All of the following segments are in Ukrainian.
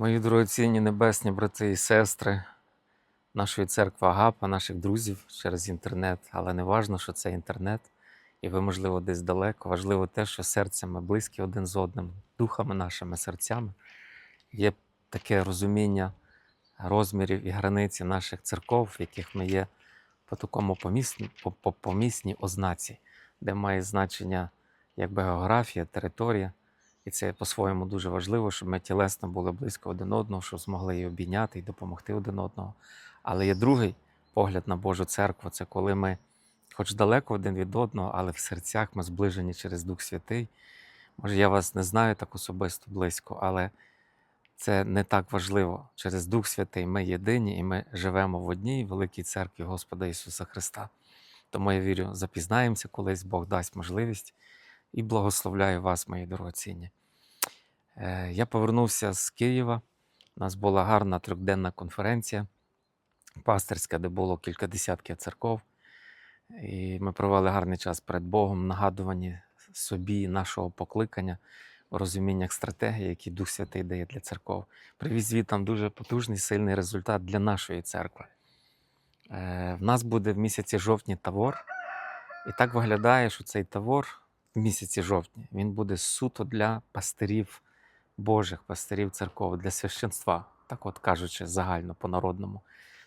Мої дорогоцінні небесні брати і сестри, нашої церкви Агапа, наших друзів через інтернет, але не важно, що це інтернет, і ви, можливо, десь далеко. Важливо те, що серцем ми близькі один з одним, духами нашими серцями. Є таке розуміння розмірів і границі наших церков, в яких ми є по такому помісній, по, по помісній ознаці, де має значення якби географія, територія. І це по-своєму дуже важливо, щоб ми тілесно були близько один одного, щоб змогли і обійняти, і допомогти один одного. Але є другий погляд на Божу церкву це коли ми, хоч далеко один від одного, але в серцях ми зближені через Дух Святий. Може, я вас не знаю так особисто близько, але це не так важливо. Через Дух Святий ми єдині і ми живемо в одній великій церкві Господа Ісуса Христа. Тому я вірю, запізнаємося колись, Бог дасть можливість і благословляю вас, мої дорогоцінні. Е, Я повернувся з Києва. У нас була гарна трьохденна конференція пастирська, де було кілька десятків церков. І ми провели гарний час перед Богом, нагадувані собі нашого покликання у розуміннях стратегії, які Дух Святий дає для церков. Привіз звітам дуже потужний, сильний результат для нашої церкви. Е, В нас буде в місяці жовтні тавор. І так виглядає, що цей тавор в місяці жовтні він буде суто для пастирів Божих, пастирів церков, для священства, так от кажучи, загально по-народному,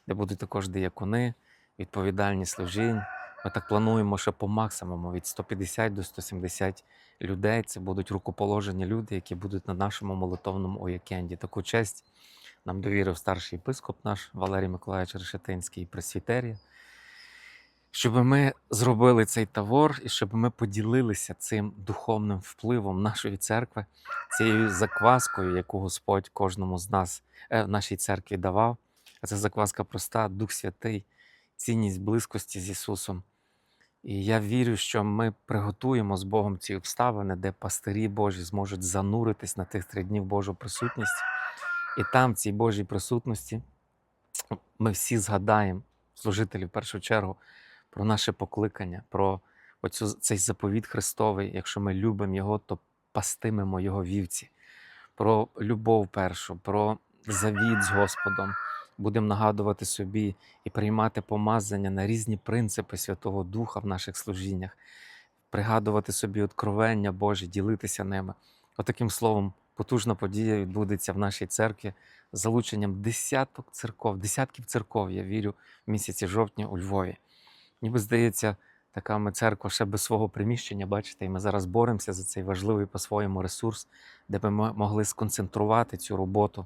де будуть також диякони, відповідальні служінь. Ми так плануємо, що по максимуму від 150 до 170 людей це будуть рукоположені люди, які будуть на нашому молитовному оякенді. Таку честь нам довірив старший єпископ наш Валерій Миколаївич Решетинський і пресвітерія щоб ми зробили цей тавор і щоб ми поділилися цим духовним впливом нашої церкви, цією закваскою, яку Господь кожному з нас е, в нашій церкві давав. А Це закваска проста, Дух Святий, цінність близькості з Ісусом. І я вірю, що ми приготуємо з Богом ці обставини, де пастирі Божі зможуть зануритись на тих три дні в Божу присутність. І там, в цій Божій присутності, ми всі згадаємо, служителі в першу чергу, про наше покликання, про оцю, цей заповіт Христовий. Якщо ми любимо Його, то пастимемо Його вівці, про любов першу, про завіт з Господом. Будемо нагадувати собі і приймати помазання на різні принципи Святого Духа в наших служіннях, пригадувати собі откровення Божі, ділитися ними. Отаким словом, потужна подія відбудеться в нашій церкві з залученням десяток церков, десятків церков, я вірю, в місяці жовтня у Львові. Ніби здається, така ми церква ще без свого приміщення, бачите, і ми зараз боремося за цей важливий по-своєму ресурс, де би ми могли сконцентрувати цю роботу,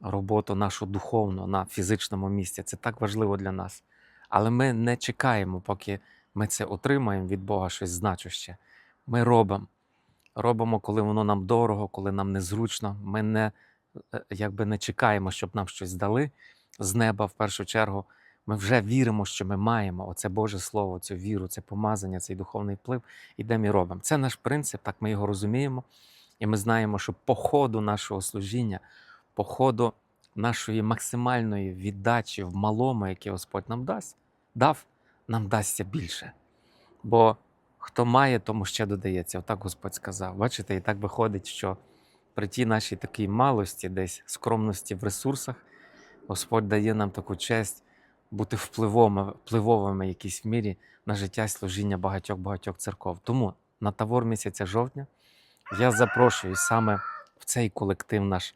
роботу нашу духовну на фізичному місці. Це так важливо для нас. Але ми не чекаємо, поки ми це отримаємо від Бога щось значуще. Ми робимо. Робимо, коли воно нам дорого, коли нам незручно. Ми не, е, якби не чекаємо, щоб нам щось дали з неба в першу чергу. Ми вже віримо, що ми маємо оце Боже Слово, цю віру, це помазання, цей духовний вплив, ідемо і робимо. Це наш принцип, так ми його розуміємо. І ми знаємо, що по ходу нашого служіння, по ходу нашої максимальної віддачі в малому, яке Господь нам дасть, дав, нам дасться більше. Бо хто має, тому ще додається. Отак Господь сказав. Бачите, і так виходить, що при тій нашій такій малості, десь скромності в ресурсах, Господь дає нам таку честь бути впливовими, впливовими в якійсь мірі на життя і служіння багатьох-багатьох церков. Тому на тавор місяця жовтня я запрошую саме в цей колектив наш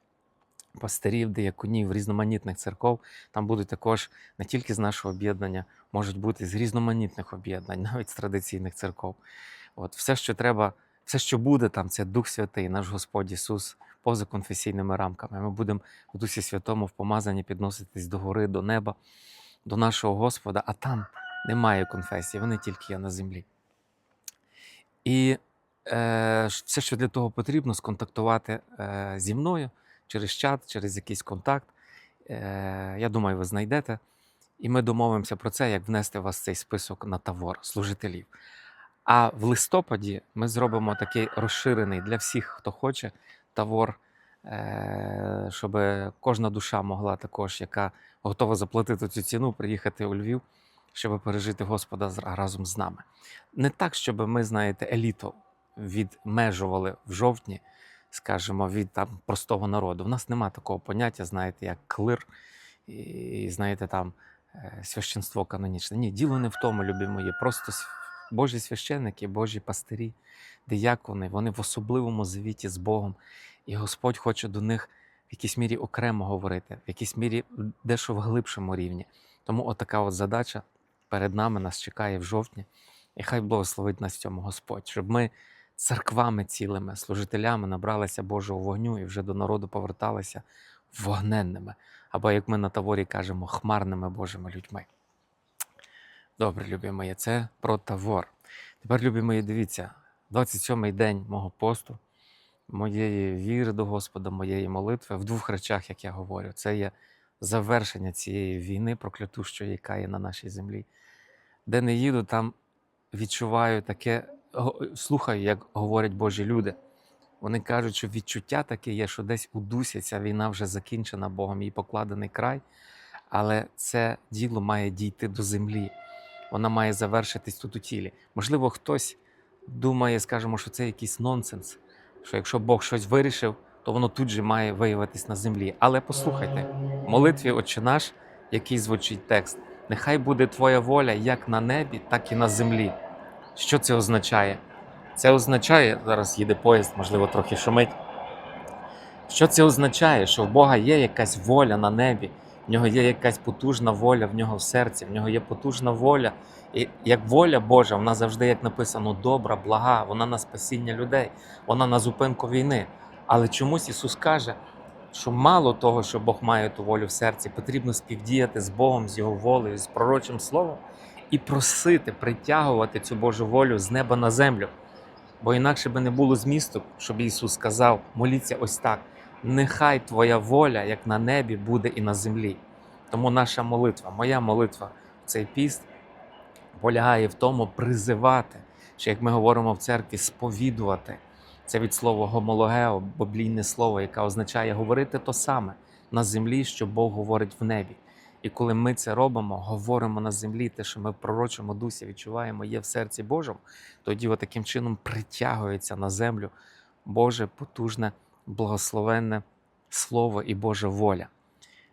пастирів, дияконів, різноманітних церков. Там будуть також не тільки з нашого об'єднання, можуть бути з різноманітних об'єднань, навіть з традиційних церков. От все, що треба, все, що буде там, це Дух Святий, наш Господь Ісус, поза конфесійними рамками. Ми будемо в Дусі Святому в помазанні підноситись до гори, до неба, до нашого Господа, а там немає конфесії, вони тільки є на землі. І е, все, що для того потрібно, сконтактувати е, зі мною через чат, через якийсь контакт. Е, я думаю, ви знайдете. І ми домовимося про це, як внести вас цей список на тавор служителів. А в листопаді ми зробимо такий розширений для всіх, хто хоче, тавор, е, щоб кожна душа могла також, яка готова заплатити цю ціну, приїхати у Львів, щоб пережити Господа разом з нами. Не так, щоб ми, знаєте, еліту відмежували в жовтні скажімо, від там простого народу. В нас нема такого поняття, знаєте, як клир, і, знаєте, там е, священство канонічне. Ні, діло не в тому, любі мої. Просто Божі священники, Божі пастирі, диякони, вони в особливому завіті з Богом. І Господь хоче до них в якійсь мірі окремо говорити, в якійсь мірі дещо в глибшому рівні. Тому отака от задача перед нами нас чекає в жовтні. І хай благословить нас в цьому Господь, щоб ми церквами цілими, служителями набралися Божого вогню і вже до народу поверталися вогненними, або, як ми на таворі кажемо, хмарними Божими людьми. Добре, любі мої, це про тавор. Тепер, любі мої, дивіться, 27-й день мого посту, моєї віри до Господа, моєї молитви в двох речах, як я говорю, це є завершення цієї війни, проклятущої, яка є на нашій землі. Де не їду, там відчуваю таке, слухаю, як говорять Божі люди. Вони кажуть, що відчуття таке є, що десь у дусі ця війна вже закінчена Богом, їй покладений край, але це діло має дійти до землі. Вона має завершитись тут у тілі. Можливо, хтось думає, скажімо, що це якийсь нонсенс, що якщо Бог щось вирішив, то воно тут же має виявитись на землі. Але послухайте, в молитві Отче наш, який звучить текст, нехай буде Твоя воля як на небі, так і на землі. Що це означає? Це означає, зараз їде поїзд, можливо, трохи шумить. Що це означає? Що в Бога є якась воля на небі, в нього є якась потужна воля в нього в серці, в нього є потужна воля. І як воля Божа, вона завжди, як написано, добра, блага, вона на спасіння людей, вона на зупинку війни. Але чомусь Ісус каже, що мало того, що Бог має ту волю в серці, потрібно співдіяти з Богом, з Його волею, з пророчим словом і просити, притягувати цю Божу волю з неба на землю. Бо інакше би не було змісту, щоб Ісус сказав: моліться ось так: нехай Твоя воля, як на небі, буде і на землі. Тому наша молитва, моя молитва в цей піст полягає в тому призивати, чи як ми говоримо в церкві, сповідувати. Це від слова гомологео, біблійне слово, яке означає говорити то саме на землі, що Бог говорить в небі. І коли ми це робимо, говоримо на землі, те, що ми в пророчому дусі відчуваємо, є в серці Божому, тоді таким чином притягується на землю Боже потужне, благословенне Слово і Божа воля.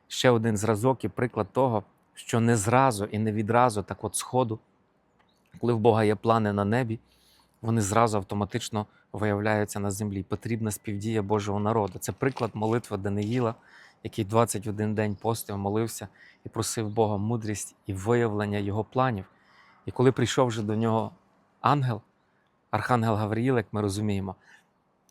Ще один зразок і приклад того, що не зразу і не відразу, так от сходу, коли в Бога є плани на небі, вони зразу автоматично виявляються на землі. Потрібна співдія Божого народу. Це приклад молитви Даниїла, який 21 день постив, молився і просив Бога мудрість і виявлення його планів. І коли прийшов вже до нього ангел, архангел Гавриїл, як ми розуміємо,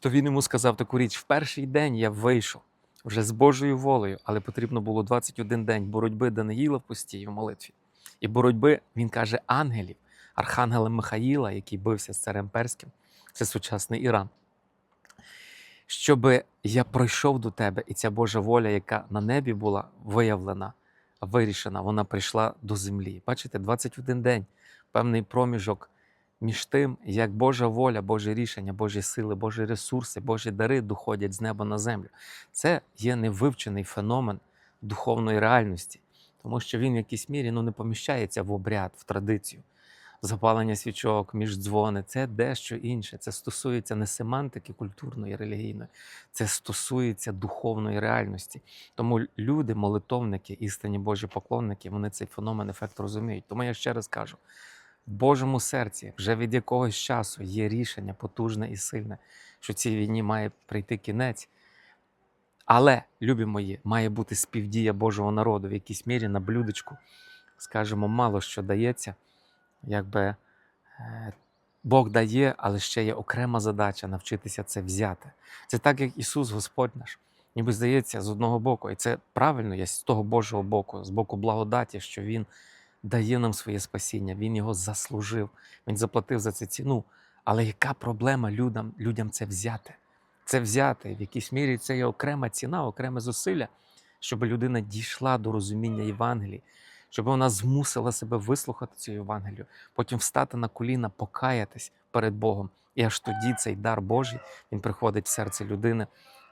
то він йому сказав таку річ: в перший день я вийшов вже з Божою волею, але потрібно було 21 день боротьби Даниїла в постій в молитві. І боротьби, він каже, ангелів, архангела Михаїла, який бився з царем Перським, це сучасний Іран. Щоб я пройшов до тебе, і ця Божа воля, яка на небі була виявлена, вирішена, вона прийшла до землі. Бачите, 21 день, певний проміжок між тим, як Божа воля, Божі рішення, Божі сили, Божі ресурси, Божі дари доходять з неба на землю. Це є невивчений феномен духовної реальності, тому що він в якійсь мірі ну, не поміщається в обряд, в традицію. Запалення свічок, між дзвони це дещо інше. Це стосується не семантики культурної, релігійної, це стосується духовної реальності. Тому люди, молитовники, істинні Божі поклонники, вони цей феномен ефект розуміють. Тому я ще раз кажу: в Божому серці вже від якогось часу є рішення потужне і сильне, що цій війні має прийти кінець. Але, любі мої, має бути співдія Божого народу в якійсь мірі на блюдечку. Скажемо, мало що дається, якби е, Бог дає, але ще є окрема задача навчитися це взяти. Це так, як Ісус, Господь наш. Ніби здається, з одного боку, і це правильно є з того Божого боку, з боку благодаті, що Він дає нам своє спасіння, Він його заслужив, Він заплатив за це ціну. Але яка проблема людям, людям це взяти? Це взяти. В якійсь мірі це є окрема ціна, окреме зусилля, щоб людина дійшла до розуміння Євангелії, щоб вона змусила себе вислухати цю Євангелію, потім встати на коліна, покаятись перед Богом. І аж тоді цей дар Божий він приходить в серце людини,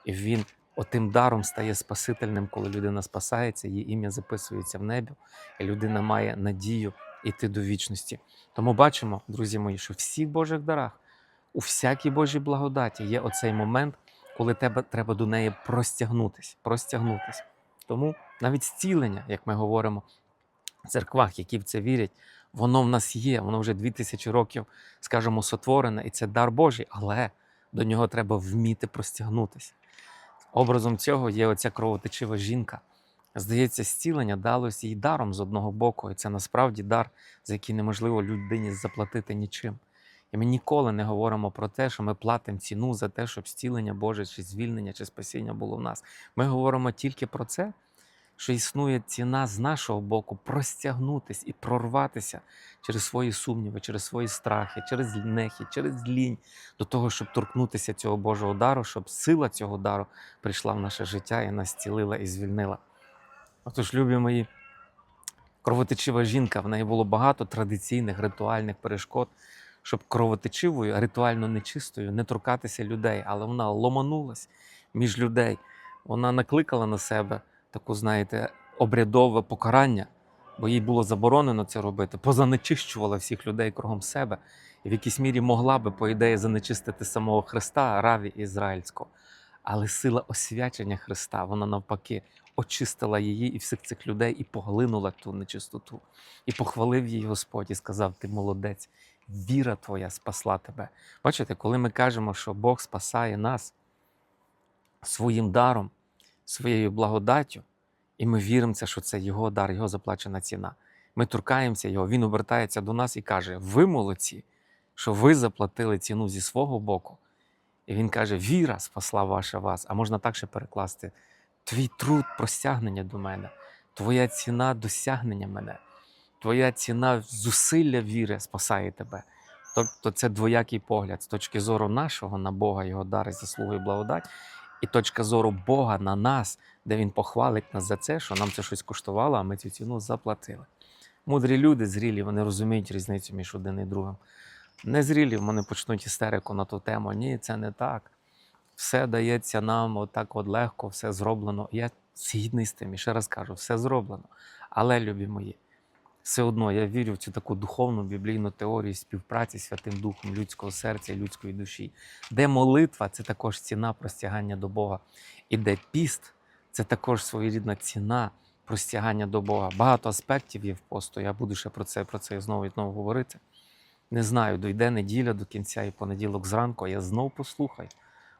і він отим даром стає спасительним, коли людина спасається, її ім'я записується в небі, і людина має надію йти до вічності. Тому бачимо, друзі мої, що в всіх Божих дарах, у всякій Божій благодаті є оцей момент, коли тебе треба до неї простягнутись, простягнутись. Тому навіть зцілення, як ми говоримо в церквах, які в це вірять, воно в нас є, воно вже 2000 років, скажімо, сотворене, і це дар Божий, але до нього треба вміти простягнутися. Образом цього є оця кровотечива жінка. Здається, зцілення далося їй даром з одного боку, і це насправді дар, за який неможливо людині заплатити нічим. І ми ніколи не говоримо про те, що ми платимо ціну за те, щоб зцілення Боже, чи звільнення, чи спасіння було в нас. Ми говоримо тільки про це, що існує ціна з нашого боку простягнутись і прорватися через свої сумніви, через свої страхи, через нехи, через лінь до того, щоб торкнутися цього Божого дару, щоб сила цього дару прийшла в наше життя і нас зцілила і звільнила. Отож, любі мої, кровотечива жінка, в неї було багато традиційних ритуальних перешкод, щоб кровотечивою, ритуально нечистою не торкатися людей, але вона ломанулась між людей. Вона накликала на себе таку, знаєте, обрядове покарання, бо їй було заборонено це робити, позанечищувала всіх людей кругом себе і в якійсь мірі могла би, по ідеї, занечистити самого Христа, раві ізраїльського. Але сила освячення Христа, вона навпаки очистила її і всіх цих людей і поглинула ту нечистоту. І похвалив її Господь і сказав: Ти молодець, віра твоя спасла тебе. Бачите, коли ми кажемо, що Бог спасає нас своїм даром, своєю благодаттю, і ми віримо, що це Його дар, Його заплачена ціна. Ми торкаємося Його, Він обертається до нас і каже: Ви молодці, що ви заплатили ціну зі свого боку. І він каже: Віра спасла ваша вас. А можна так ще перекласти: Твій труд простягнення до мене, твоя ціна досягнення мене, твоя ціна зусилля віри спасає тебе. Тобто це двоякий погляд з точки зору нашого на Бога, Його дари, заслуги і благодать, і точка зору Бога на нас, де Він похвалить нас за це, що нам це щось коштувало, а ми цю ціну заплатили. Мудрі люди, зрілі, вони розуміють різницю між один і другим. Незрілі в мене почнуть істерику на ту тему. Ні, це не так. Все дається нам отак от легко, все зроблено. Я згідний з тим, і ще раз кажу, все зроблено. Але, любі мої, все одно я вірю в цю таку духовну біблійну теорію співпраці з Святим Духом людського серця і людської душі, де молитва це також ціна простягання до Бога, і де піст це також своєрідна ціна простягання до Бога. Багато аспектів є в посту. Я буду ще про це, про це знову і знову говорити. Не знаю, дойде неділя до кінця і понеділок зранку, а я знов послухаю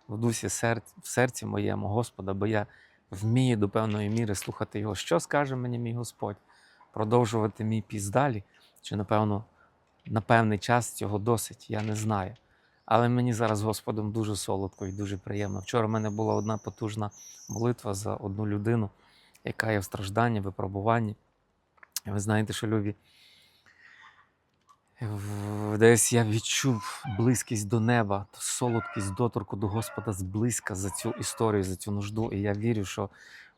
в дусі серці, в серці моєму Господа, бо я вмію до певної міри слухати Його. Що скаже мені мій Господь? Продовжувати мій піст далі? Чи, напевно, на певний час цього досить, я не знаю. Але мені зараз Господом дуже солодко і дуже приємно. Вчора в мене була одна потужна молитва за одну людину, яка є в стражданні, випробуванні. Ви знаєте, що любі. Десь я відчув близькість до неба, солодкість доторку до Господа зблизька за цю історію, за цю нужду. І я вірю, що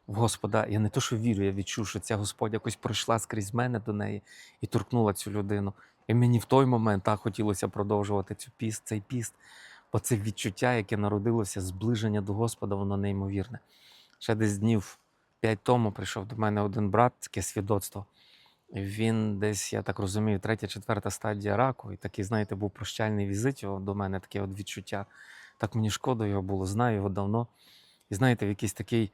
в Господа, я не то, що вірю, я відчув, що ця Господь якось пройшла скрізь мене до неї і торкнула цю людину. І мені в той момент так хотілося продовжувати цю піст, цей піст, бо це відчуття, яке народилося, зближення до Господа, воно неймовірне. Ще десь днів п'ять тому прийшов до мене один брат, таке свідоцтво. Він десь, я так розумію, третя, четверта стадія раку. І такий, знаєте, був прощальний візит його до мене, таке от відчуття. Так мені шкода його було, знаю його давно. І знаєте, в якийсь такий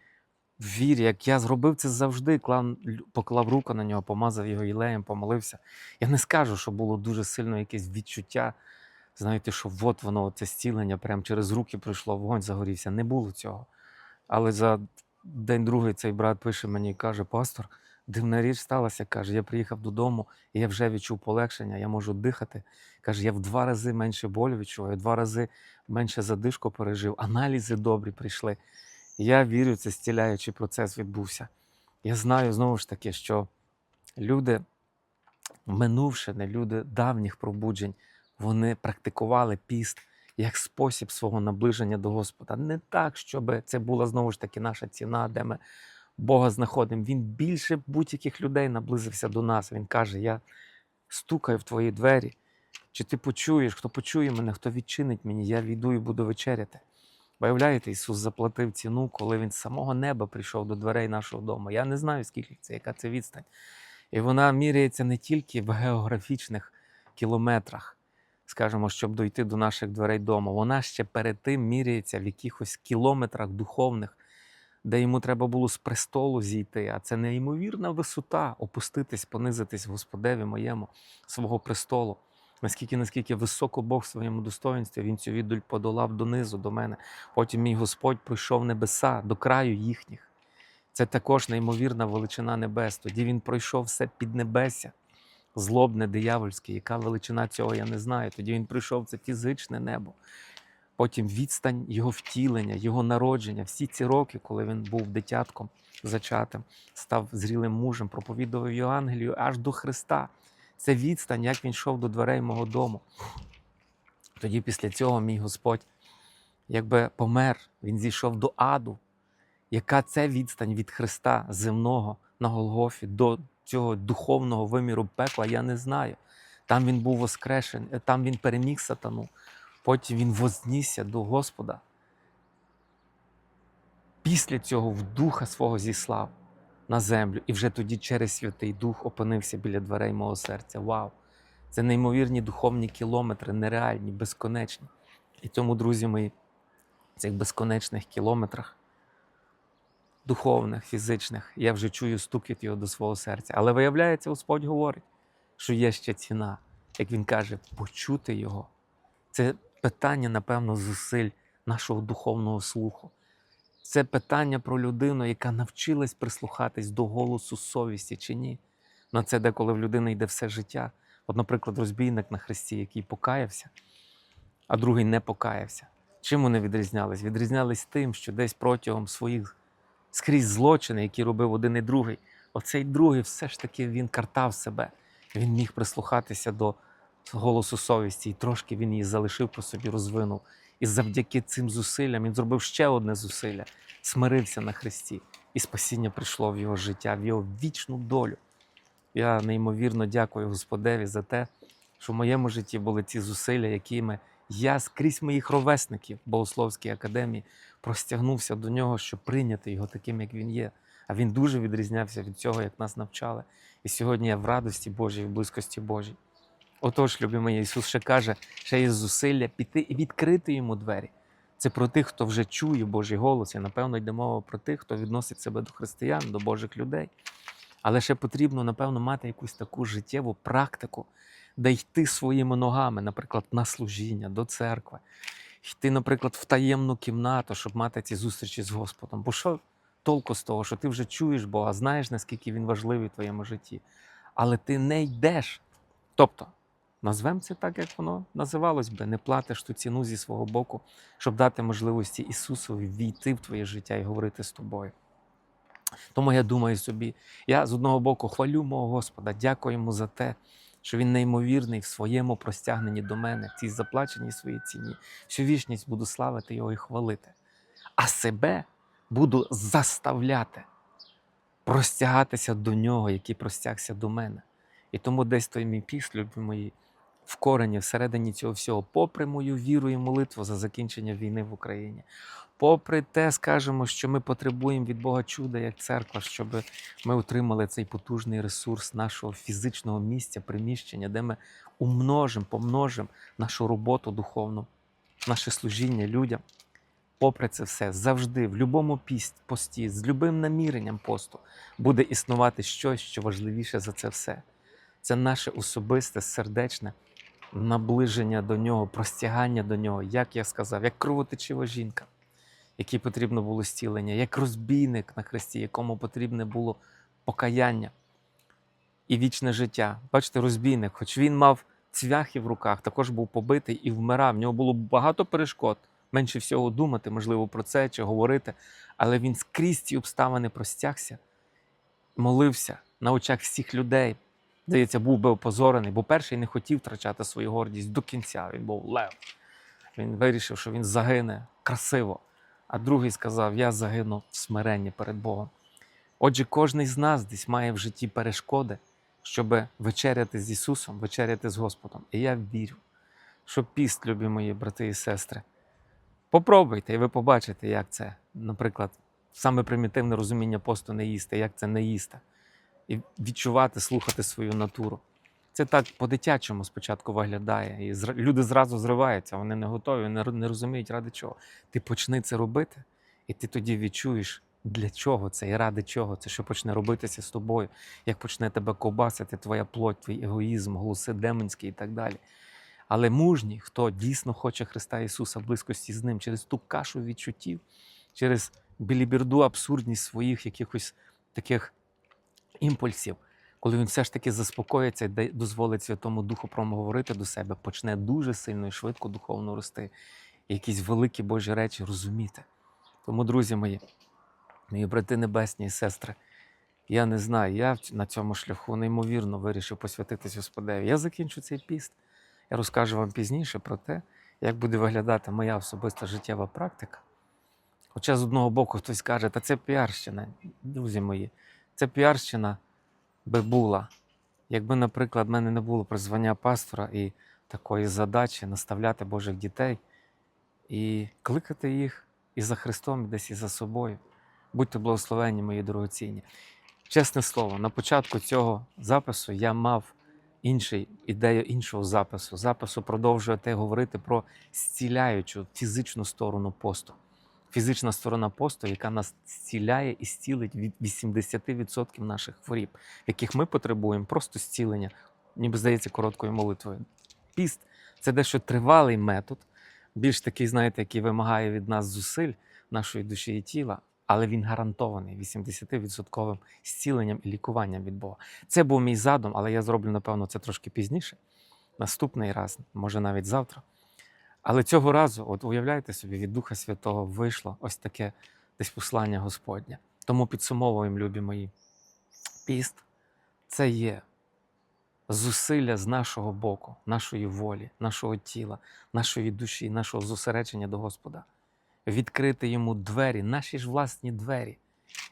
вірі, як я зробив це завжди, клав, поклав руку на нього, помазав його ілеєм, помолився. Я не скажу, що було дуже сильно якесь відчуття. Знаєте, що от воно, це зцілення, прямо через руки прийшло, вогонь загорівся. Не було цього. Але за день другий цей брат пише мені і каже: Пастор, дивна річ сталася. Каже, я приїхав додому, і я вже відчув полегшення, я можу дихати. Каже, я в два рази менше болю відчуваю, в два рази менше задишку пережив, аналізи добрі прийшли. Я вірю, це зціляючий процес відбувся. Я знаю знову ж таки, що люди минувшини, люди давніх пробуджень, вони практикували піст як спосіб свого наближення до Господа. Не так, щоб це була знову ж таки наша ціна, де ми Бога знаходимо. Він більше будь-яких людей наблизився до нас. Він каже: Я стукаю в твої двері. Чи ти почуєш, хто почує мене, хто відчинить мені, я війду і буду вечеряти. Виявляєте, Ісус заплатив ціну, коли Він з самого неба прийшов до дверей нашого дому. Я не знаю, скільки це, яка це відстань. І вона міряється не тільки в географічних кілометрах. скажімо, щоб дойти до наших дверей дому. Вона ще перед тим міряється в якихось кілометрах духовних, де йому треба було з престолу зійти. А це неймовірна висота опуститись, понизитись Господеві моєму свого престолу. Наскільки, наскільки високо Бог в своєму достоїнстві, він цю віддаль подолав донизу до мене. Потім мій Господь пройшов небеса до краю їхніх. Це також неймовірна величина небес. Тоді він пройшов все під небеся, злобне, диявольське. Яка величина цього я не знаю. Тоді він прийшов це фізичне небо. Потім відстань його втілення, його народження, всі ці роки, коли він був дитятком зачатим, став зрілим мужем, проповідував Євангелію аж до Христа. Це відстань, як він йшов до дверей мого дому. Тоді після цього мій Господь якби помер, він зійшов до аду. Яка це відстань від Христа земного на Голгофі до цього духовного виміру пекла, я не знаю. Там він був воскрешений, там він переміг сатану. Потім він вознісся до Господа. Після цього в духа свого зіслав на землю, і вже тоді через Святий Дух опинився біля дверей мого серця. Вау! Це неймовірні духовні кілометри, нереальні, безконечні. І тому, друзі мої, в цих безконечних кілометрах, духовних, фізичних, я вже чую стукіт його до свого серця. Але виявляється, Господь говорить, що є ще ціна, як він каже, почути його. Це питання, напевно, зусиль нашого духовного слуху. Це питання про людину, яка навчилась прислухатись до голосу совісті чи ні. На це деколи в людини йде все життя. От, наприклад, розбійник на хресті, який покаявся, а другий не покаявся. Чим вони відрізнялись? Відрізнялись тим, що десь протягом своїх скрізь злочини, які робив один і другий, оцей другий все ж таки він картав себе. Він міг прислухатися до голосу совісті, і трошки він її залишив по собі, розвинув. І завдяки цим зусиллям він зробив ще одне зусилля, смирився на Христі, і спасіння прийшло в його життя, в його вічну долю. Я неймовірно дякую Господеві за те, що в моєму житті були ці зусилля, якими я скрізь моїх ровесників Богословській академії простягнувся до нього, щоб прийняти його таким, як він є. А він дуже відрізнявся від цього, як нас навчали. І сьогодні я в радості Божій, в близькості Божій. Отож, любі Ісус ще каже, ще є зусилля піти і відкрити йому двері. Це про тих, хто вже чує Божий голос. І напевно йде мова про тих, хто відносить себе до християн, до Божих людей. Але ще потрібно, напевно, мати якусь таку життєву практику, де йти своїми ногами, наприклад, на служіння, до церкви, йти, наприклад, в таємну кімнату, щоб мати ці зустрічі з Господом. Бо що толку з того, що ти вже чуєш Бога, знаєш, наскільки він важливий в твоєму житті, але ти не йдеш. Тобто, назвемо це так, як воно називалось би, не платиш ту ціну зі свого боку, щоб дати можливості Ісусові війти в твоє життя і говорити з тобою. Тому я думаю собі, я з одного боку хвалю мого Господа, дякую йому за те, що він неймовірний в своєму простягненні до мене, в цій заплаченій своїй ціні. Всю вічність буду славити його і хвалити. А себе буду заставляти простягатися до нього, який простягся до мене. І тому десь той мій піс, любі мої, в корені, всередині цього всього, попри мою віру і молитву за закінчення війни в Україні, попри те, скажемо, що ми потребуємо від Бога чуда як церква, щоб ми отримали цей потужний ресурс нашого фізичного місця, приміщення, де ми умножимо, помножимо нашу роботу духовну, наше служіння людям. Попри це все, завжди, в будь-якому пості, з любим наміренням посту буде існувати щось, що важливіше за це все. Це наше особисте, сердечне наближення до нього, простягання до нього, як я сказав, як кровотечива жінка, якій потрібно було стілення, як розбійник на хресті, якому потрібне було покаяння і вічне життя. Бачите, розбійник, хоч він мав цвяхи в руках, також був побитий і вмирав. В нього було багато перешкод. Менше всього думати, можливо, про це чи говорити, але він скрізь ці обставини простягся, молився на очах всіх людей. Здається, був би опозорений, бо перший не хотів втрачати свою гордість до кінця. Він був лев. Він вирішив, що він загине красиво. А другий сказав: Я загину в смиренні перед Богом. Отже, кожен з нас десь має в житті перешкоди, щоб вечеряти з Ісусом, вечеряти з Господом. І я вірю, що піст, любі мої брати і сестри, попробуйте, і ви побачите, як це, наприклад, саме примітивне розуміння посту не їсти, як це не їсти і відчувати, слухати свою натуру. Це так по-дитячому спочатку виглядає. І люди зразу зриваються, вони не готові, не, розуміють, ради чого. Ти почни це робити, і ти тоді відчуєш, для чого це і ради чого це, що почне робитися з тобою, як почне тебе ковбасити, твоя плоть, твій егоїзм, голоси демонські і так далі. Але мужній, хто дійсно хоче Христа Ісуса, близькості з Ним, через ту кашу відчуттів, через біліберду, абсурдність своїх якихось таких імпульсів, коли він все ж таки заспокоїться і дозволить Святому Духу промовити до себе, почне дуже сильно і швидко духовно рости, якісь великі Божі речі розуміти. Тому, друзі мої, мої брати небесні і сестри, я не знаю, я на цьому шляху неймовірно вирішив посвятитись Господеві. Я закінчу цей піст. Я розкажу вам пізніше про те, як буде виглядати моя особиста життєва практика. Хоча з одного боку хтось каже, та це піарщина, друзі мої, це піарщина би була. Якби, наприклад, в мене не було призвання пастора і такої задачі наставляти Божих дітей і кликати їх і за Христом, і десь і за собою. Будьте благословенні, мої дорогоцінні. Чесне слово, на початку цього запису я мав інший, ідею іншого запису. Запису продовжувати говорити про зціляючу фізичну сторону посту. Фізична сторона посту, яка нас зціляє і зцілить від 80% наших хворіб, яких ми потребуємо просто зцілення, ніби здається, короткою молитвою. Піст це дещо тривалий метод, більш такий, знаєте, який вимагає від нас зусиль нашої душі і тіла, але він гарантований 80% зціленням і лікуванням від Бога. Це був мій задум, але я зроблю, напевно, це трошки пізніше. Наступний раз, може навіть завтра. Але цього разу, от уявляєте собі, від Духа Святого вийшло ось таке десь послання Господнє. Тому підсумовуємо, любі мої. Піст це є зусилля з нашого боку, нашої волі, нашого тіла, нашої душі, нашого зосередження до Господа. Відкрити йому двері, наші ж власні двері,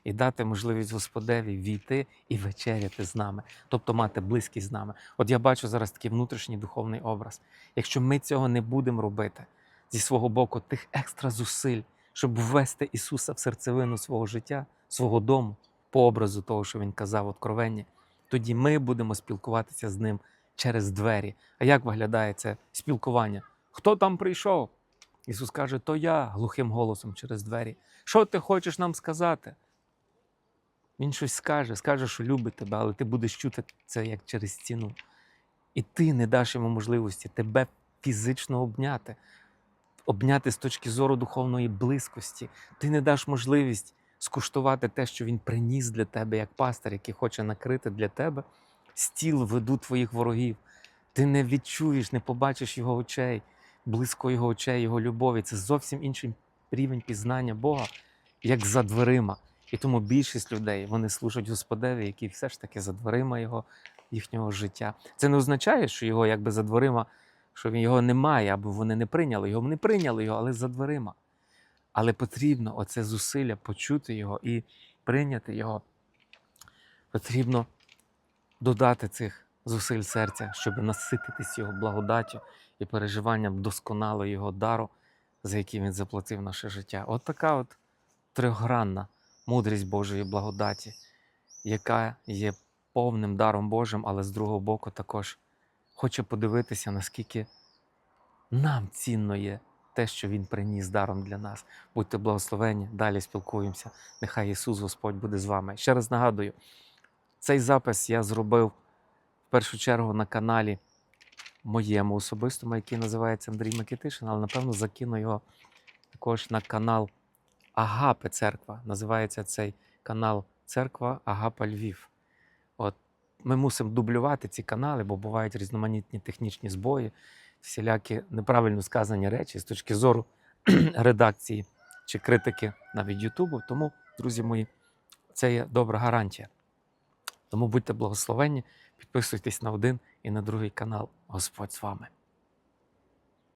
і дати можливість Господеві війти і вечеряти з нами, тобто мати близькість з нами. От я бачу зараз такий внутрішній духовний образ. Якщо ми цього не будемо робити зі свого боку, тих екстра зусиль, щоб ввести Ісуса в серцевину свого життя, свого дому, по образу того, що Він казав Откровенні, тоді ми будемо спілкуватися з ним через двері. А як виглядає це спілкування? Хто там прийшов? Ісус каже, то я глухим голосом через двері. Що ти хочеш нам сказати? Він щось скаже, скаже, що любить тебе, але ти будеш чути це як через стіну. І ти не даш йому можливості тебе фізично обняти, обняти з точки зору духовної близькості. Ти не даш можливість скуштувати те, що він приніс для тебе як пастир, який хоче накрити для тебе стіл виду твоїх ворогів. Ти не відчуєш, не побачиш його очей, близько його очей, його любові. Це зовсім інший рівень пізнання Бога, як за дверима. І тому більшість людей вони служать Господеві, який все ж таки за дверима його їхнього життя. Це не означає, що його якби за дверима, що його немає, або вони не прийняли його. Вони прийняли його, але за дверима. Але потрібно оце зусилля почути його і прийняти його. Потрібно додати цих зусиль серця, щоб насититись його благодаттю і переживанням досконалого його дару, за який він заплатив наше життя. От така от трьохгранна мудрість Божої благодаті, яка є повним даром Божим, але з другого боку також хоче подивитися, наскільки нам цінно є те, що Він приніс даром для нас. Будьте благословені, далі спілкуємося. Нехай Ісус Господь буде з вами. Ще раз нагадую, цей запис я зробив в першу чергу на каналі моєму особистому, який називається Андрій Микитишин, але напевно закину його також на канал Агапи Церква. Називається цей канал Церква Агапа Львів. От ми мусимо дублювати ці канали, бо бувають різноманітні технічні збої, всілякі неправильно сказані речі з точки зору редакції чи критики навіть Ютубу. Тому, друзі мої, це є добра гарантія. Тому будьте благословенні, підписуйтесь на один і на другий канал. Господь з вами.